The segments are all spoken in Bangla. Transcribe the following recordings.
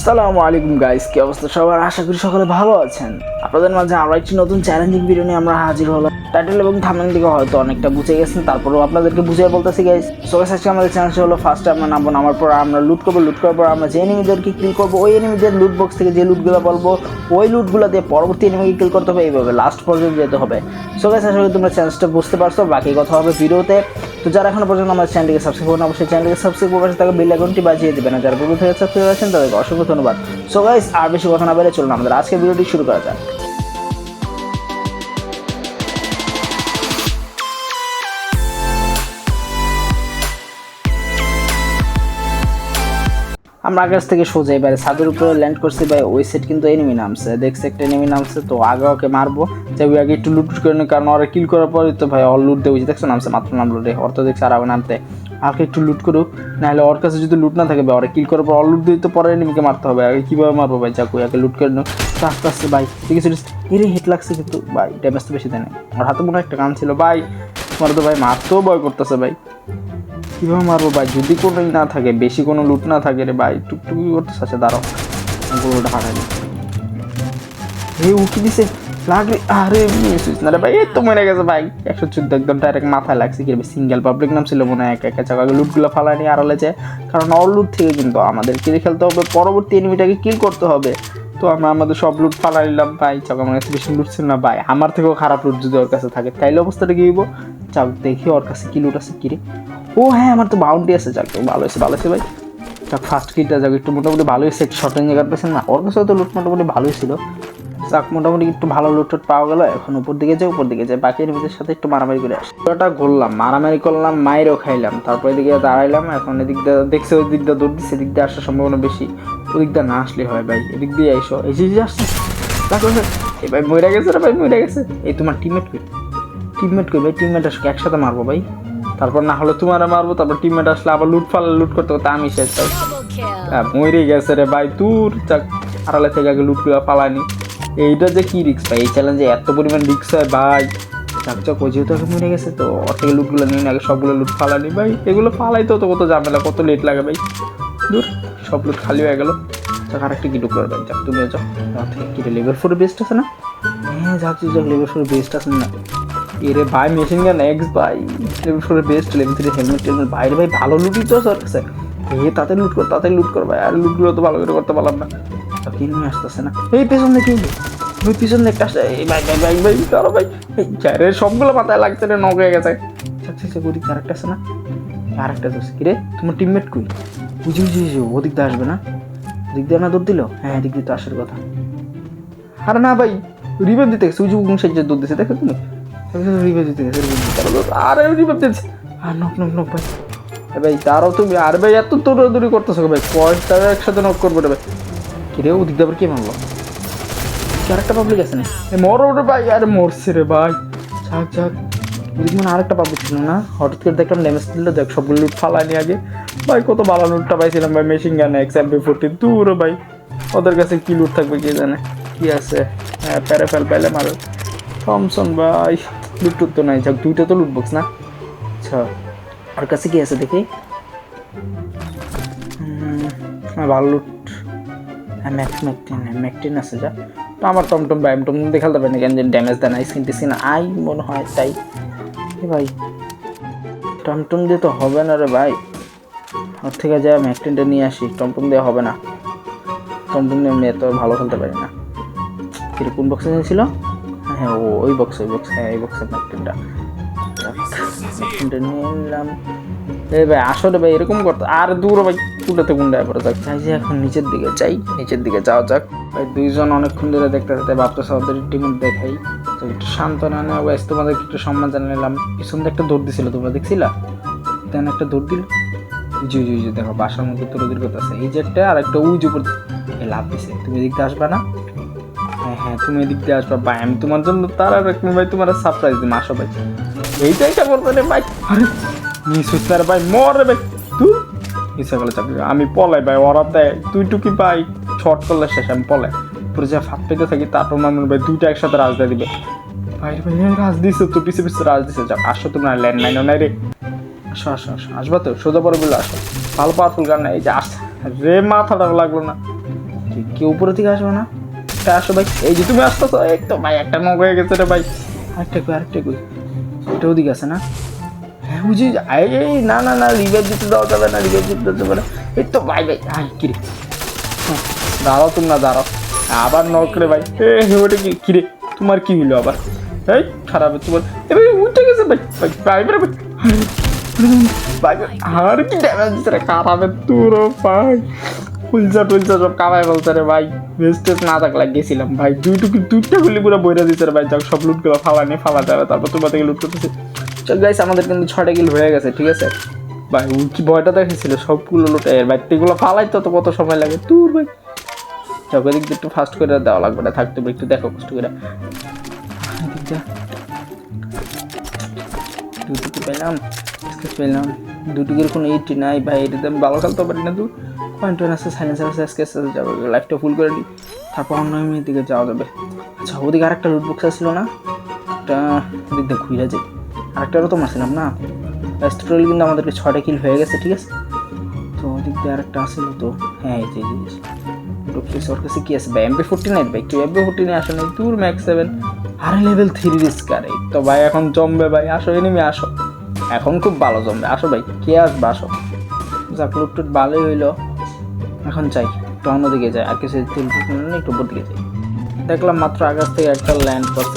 আসসালামু আলাইকুম গাইস কি অবস্থা সবার? আশা করি সকলে ভালো আছেন। আপনাদের মাঝে আরও একটি নতুন চ্যালেঞ্জিং ভিডিও নিয়ে আমরা হাজির হলাম। টাইটেল এবং থামেন দিকে হয়তো অনেকটা বুঝে গেছেন, তারপরেও আপনাদেরকে বুঝিয়ে বলতেছি গাইস সো গাইস আজকে আমাদের চ্যানেল হলো ফার্স্ট আমরা নামবো, নামার পর আমরা লুট করব। লুট করার পর আমরা যে এনিমিদেরকে কিল করব, ওই এনিমিদের লুট বক্স থেকে যে লুটগুলো বলব, ওই লুটগুলো দিয়ে পরবর্তী এনিমিকে কিল করতে হবে। এইভাবে লাস্ট পর্যন্ত যেতে হবে। সো গাইস আশা করি তোমরা চ্যালেঞ্জটা বুঝতে পারছ। বাকি কথা হবে ভিডিওতে তো যারা এখনও পর্যন্ত আমাদের চ্যানেলকে সাবস্ক্রাইব করেন, অবশ্যই চ্যানেলকে সাবস্ক্রাইব করে থাকা বেল আইকনটি বাজিয়ে দেবেন। যারা গুগল থেকে সাবস্ক্রাইব আছেন, তাদেরকে অসংখ্য ধন্যবাদ। সো গাইস আর বেশি কথা না বেড়ে চলুন, আমাদের আজকের ভিডিওটি শুরু করা যাক। আমরা আকাশ থেকে সোজা এবারে ছাদের উপরে ল্যান্ড করছি, ভাই। ওই সেট কিন্তু এনিমি নামছে। দেখছে একটা এনিমি নামছে, তো আগে ওকে মারবো। যে ওই আগে একটু লুট করে নি, কারণ ওরা কিল করার পরে তো, ভাই, ওর লুট দেবো দেখছ, নামছে, মাত্র নামলো রে। ওর তো দেখছে আর নামতে। আগে একটু লুট করুক, নাহলে ওর কাছে যদি লুট না থাকে, ভাই, ওরা কিল করার পর অল লুট দিতে পরে এনিমিকে মারতে হবে। আগে কীভাবে মারবো, ভাই? যাক আগে লুট করে নিও। তো আস্তে আস্তে, ভাই ঠিক আছে এরে হিট লাগছে কিন্তু, ভাই ড্যামেজ তো বেশি দেয় না ওর হাতে মনে একটা গান ছিল, ভাই, তোমার তো, ভাই, মারতেও ভয় করতেছে, ভাই। কীভাবে মারবো ভাই? যদি কোনোই না থাকে, বেশি কোনো লুট না থাকে রে ভাই, টুকটুকি করতে আছে দাঁড়াও। গরুটা হারালি এই উকি দিছে। লাগলে, আরে না রে ভাই, এই তো মরে গেছে ভাই। একশো চোদ্দ একদম ডাইরেক্ট মাথায় লাগছে, কি সিঙ্গেল পাবলিক নাম ছিল মনে হয়, এক একা চাকা লুটগুলো ফালানি আড়ালে যায় কারণ অল লুট থেকে কিন্তু আমাদের কিনে খেলতে হবে, পরবর্তী এনিমিটাকে কিল করতে হবে। তো আমরা আমাদের সব লুট ফালা নিলাম, ভাই। চাকা আমার কাছে বেশি লুট ছিল না, ভাই। আমার থেকেও খারাপ লুট যদি ওর কাছে থাকে, তাইলে অবস্থাটা কি হইব? চাক, দেখি ওর কাছে কি লুট আছে, কি রে? ও হ্যাঁ আমার তো বাউন্ডি আছে, যাক ভালো হয়েছে ভালো হয়েছে ভাই। যাক ফার্স্ট কিটটা যাক, একটু মোটামুটি ভালো হয়েছে শর্ট রেঞ্জে কাটতেছেন না, ওর কাছে তো লুট মোটামুটি ভালোই ছিল। যাক, মোটামুটি একটু ভালো লুট টুট পাওয়া গেল, এখন উপর দিকে যাই, উপর দিকে যাই, বাকি এনিমিদের সাথে একটু মারামারি করে আসি। ওটা ঘুরলাম, মারামারি করলাম মায়েরও খাইলাম, তারপর এদিকে দাঁড়াইলাম, এখন এদিক দিয়ে দেখছে, ওই দিক দিয়ে দৌড় দিচ্ছে, এদিক দিয়ে আসার সম্ভাবনা বেশি ওদিক দিয়ে না আসলে হয় ভাই, এদিক দিয়ে আইসো এই যে আসছে। এই ভাই মরে গেছে রে ভাই, মরে গেছে। এই তোমার টিমমেট কই? টিমমেট কই ভাই? টিমমেট একসাথে মারবো ভাই। তারপর না হলে তোমার মারবো, তারপর টিমমেট আসলে আবার লুট ফাল লুট করতে করতে আমি শেষ ভাই হ্যাঁ মরে গেছে রে ভাই, দূর যাক, আড়ালে থেকে আগে লুট করে পালানি এইটা যে কি রিক্স ভাই, এই চ্যালেঞ্জে এত পরিমাণ রিক্স হয় ভাই। চাক চাক ওই যেহেতু মরে গেছে তো, ওর থেকে লুটগুলো নিয়ে আগে সবগুলো লুট ফালানি ভাই। এগুলো ফালাইতে তো কত ঝামেলা, কত লেট লাগে ভাই। দূর, সব লুট খালি হয়ে গেল। যাক আরেকটা কি ঢুকলো ভাই যাক তুমি যাও। থেকে কি লেভেল ফোর বেস্ট আছে না? হ্যাঁ যাচ্ছি, যাক লেভেল ফোর বেস্ট আছে না। এরে ভাই মেশিন গান এক্স ভাই। ফোরের বেস্ট লেভেল থ্রি হেলমেট টেলমেট বাইরে ভাই ভালো লুটই তো স্যার এ, তাতে লুট কর, তাতে লুট কর ভাই। আর লুটগুলো তো ভালো করে করতে পারলাম না। কিনে আসতেছে না। এই পেছন দেখি ওই পিছন একটা আসছে। এই ভাই ভাই ভাই ভাই, কারও ভাই। চারে সবগুলো মাথায় লাগছে রে নক হয়ে গেছে। আচ্ছা আচ্ছা ওদিক দিয়ে আরেকটা আছে না? আরেকটা তো কি রে, তোমার টিমমেট কই? বুঝি বুঝি ওদিক দিয়ে আসবে না? ওদিক দিয়ে না দৌড় দিল? হ্যাঁ এদিক দিয়ে তো আসার কথা। আরে না ভাই রিভাইভ দিতে গেছে। উজু সাইজে দৌড় দিছে, দেখো তুমি? রিভাইভ দিতে গেছে আরে রিভাইভ দিচ্ছে আর নক নক নক ভাই ভাই তারাও তুমি আর ভাই এত দৌড়াদৌড়ি করতেছো ভাই? একসাথে নক করব রে ভাই। কিরে ওদিক দিয়ে আবার কে আরেকটা পাবলিক আছে না? ভাই আরে মরছে রে ভাই। যাক যাক। ওদিক মানে আরেকটা পাবলিক ছিল না? হঠাৎ করে দেখলাম ড্যামেজ দিল দেখ সবগুলো লুট ফালানি আগে। ভাই কত ভালো লুটটা পাইছিলাম ভাই machine gun x M P fourteen দূর ভাই। ওদের কাছে কি লুট থাকবে কে জানে? কি আছে? হ্যাঁ প্যারে ফেল পেলে মারো থমসন ভাই। লুট তো নাই, যাক, দুইটা তো লুট বক্স না? আচ্ছা আর কাছে কি আছে দেখি? ভালো লুট হ্যাঁ ম্যাক্স ম্যাকটিন ম্যাকটিন আছে যা। তো আমার টমটম ভাই, টম দেখাতে পারি না কেন যে ড্যামেজ দেয় না স্কিন টিস্কিন আই, মনে হয় তাই। ভাই টমটম দিয়ে তো হবে না রে ভাই। ওর থেকে যা ম্যাকটিনটা নিয়ে আসি টমটম দিয়ে হবে না। টমটম দিয়ে আমি এত ভালো খেলতে পারি না। কিরে, কোন বক্সে ছিল হ্যাঁ ও, ওই বক্স ওই বক্স হ্যাঁ এই বক্সের ম্যাকটিনটা ম্যাকটিনটা নিয়ে নিলাম এ ভাই আসলে ভাই, এরকম করতে আর দূর ভাই কুটাতে গুন্ডায় পড়ে যাক চাই যে এখন নিচের দিকে যাই, নিচের দিকে যাওয়া যাক। ভাই, দুইজন অনেকক্ষণ ধরে দেখতে দেখতে ভাবতেছে, ওদের টিমের দেখাই। তো একটু শান্ত না নেওয়া ব্যাস তোমাদের একটু সম্মান জানালাম পিছন দিয়ে একটা দৌড় দিছিল, তোমরা দেখছিলা? তেন একটা দৌড় দিল। জি জি জি, দেখো, বাসার মধ্যে তোর কথা আছে। এই যে একটা, আর একটা উঁচু উপর লাভ দিছে। তুমি দিয়ে আসবা না? হ্যাঁ হ্যাঁ তুমি এদিক দিয়ে আসবা, ভাই। আমি তোমার জন্য তার আর এক ভাই, তোমার সারপ্রাইজ দিম, আসো, ভাই। এইটাই কে বলতে রে, ভাই। আরে, মিস হচ্ছে রে ভাই, মর, ভাই। তুই ইচ্ছা করলে চাকরি আমি পলাই, ভাই, ওরা দেয় তুই টুকি পাই শর্ট করলে শেষ, আমি পলাই। পুরো যা ফাঁক পেতে থাকি, তারপর মামুন ভাই, দুইটা একসাথে রাজ দিয়ে দিবে। ভাই ভাই রাজ দিছে তো, পিছে পিছে রাজ দিছে। যাক, আসো তোমরা ল্যান্ড লাইনও নাই রে। আসো আসো আসো, আসবা তো, সোজা পরে বলে আসো। ভালো পাওয়ারফুল গান নাই, এই যে, আস। রে মাথাটা লাগল না। কেউ উপরে থেকে আসবে না? তা আসো ভাই এই যে তুমি আসতেছো এই তো ভাই একটা নক হয়ে গেছে রে ভাই আরেকটা কই আরেকটা কই এটা ওদিকে আছে না হ্যাঁ বুঝি এই না না না রিভাইভ দিতে দেওয়া যাবে না রিভাইভ দিতে দেওয়া যাবে না এই তো ভাই ভাই আই কিরে হ্যাঁ, দাঁড়াও তুমি না দাঁড়াও আবার নক রে ভাই এ ওটা কি কিরে তোমার কি হইল আবার এই খারাপ তোমার এ ভাই উঠে গেছে ভাই ভাই ভাই ভাই আর কি ড্যামেজ দিচ্ছে রে খারাপে তোর ভাই উলচা টুলচা সব কামাই বলছে রে ভাই। ভেস্টেজ না থাকলে গেছিলাম ভাই। দুইটুকু দুইটা গুলি পুরো বইরা দিতে ভাই। যাক, সব লুটগুলো ফালা নিয়ে ফালা যাবে। তারপর তোমার থেকে লুট করতেছে। চল গাইস আমাদের কিন্তু ছটা কিল হয়ে গেছে, ঠিক আছে? ভাই কি ভয়টা দেখেছিল সবগুলো লুটে এর ভাই, এগুলো ফালাই তো কত সময় লাগে? তোর ভাই। ওদিক দিয়ে একটু ফাস্ট করে দেওয়া লাগবে না। থাকতে একটু দেখো কষ্ট করে। দুটুকু পেলাম পেলাম দুটুকুর কোনো ইটি নাই, ভাই। এটাতে আমি ভালো খেলতে পারি না দু পয়েন্ট ওয়ান আছে সাইলেন্সার আছে আছে যাবে লাইফটা ফুল করে দিই তারপর অন্য দিকে যাওয়া যাবে। আচ্ছা ওদিকে আরেকটা রুট বক্স আসছিল না? একটা এদিক দিয়ে ঘুরে যাই। আরেকটারও তো মারছিলাম না। টোটাল কিন্তু আমাদেরকে ছটা কিল হয়ে গেছে, ঠিক আছে? তো ওদিক দিয়ে আরেকটা আসছিল তো। হ্যাঁ এই যে যে। ঢুকছিস ওর কাছে কি আছে? ভাই এমপি ফোরটি নাইট ভাই, কেউ এমপি ফোরটি নাইন আসো নাই? দূর ম্যাক্স সেভেন আর লেভেল থ্রি রিস্কার এই তো ভাই, এখন জমবে ভাই, আসো এনিমি আসো। এখন খুব ভালো জমবে। আসো ভাই, কে আসবে? আসো। যাক লুটটুট ভালোই হইল। এখন চাই একটু অন্যদিকে যাই, আর কিছু একটু উপর দিকে যাই। দেখলাম মাত্র আকাশ থেকে একটা ল্যান্ড করতে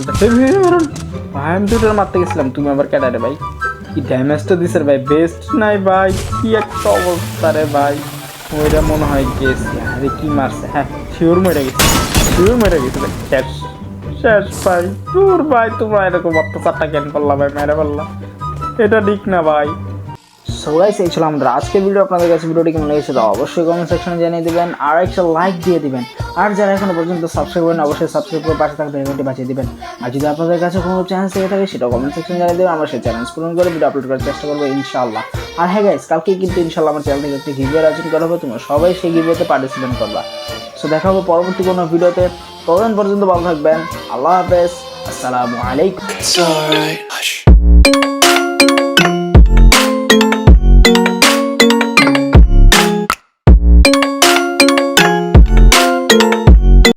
ভাই আমি দুটোর মারতে গেছিলাম, তুমি আবার ক্যাডারে ভাই? কি ড্যামেজটা দিছে ভাই বেস্ট নাই ভাই, কি একটা অবস্থা রে ভাই। ওইটা মনে হয় গেছে, আরে কি মারছে? হ্যাঁ শিওর মরে গেছে, শিওর মরে গেছে ভাই শেষ শেষ ভাই, দূর ভাই, তোমরা এরকম অত্যাচারটা কেন করলা ভাই, মেরে বললা এটা ঠিক না ভাই। সো গাইস এই ছিল আমাদের আজকের ভিডিও আপনাদের কাছে ভিডিওটি কেমন লেগেছে তো অবশ্যই কমেন্ট সেকশনে জানিয়ে দিবেন আর একটা লাইক দিয়ে দিবেন। আর যারা এখনও পর্যন্ত সাবস্ক্রাইব করেন অবশ্যই সাবস্ক্রাইব করে পাশে থাকবে বেলঘন্টি বাজিয়ে দিবেন। আর যদি আপনাদের কাছে কোনো চ্যানেল থেকে থাকে সেটা কমেন্ট সেকশনে জানিয়ে দেবেন। আমরা সেই চ্যানেল পূরণ করে ভিডিও আপলোড করার চেষ্টা করব ইনশাআল্লাহ। আর হ্যাঁ গাইস কালকে কিন্তু ইনশাআল্লাহ আমার চ্যানেল থেকে একটি গিভওয়ে আয়োজন করা হবে। তোমরা সবাই সেই গিভওয়েতে পার্টিসিপেট করবা। সো দেখা হবে পরবর্তী কোনো ভিডিওতে ততদিন পর্যন্ত ভালো থাকবেন। আল্লাহ হাফেজ। আসসালামু আলাইকুম.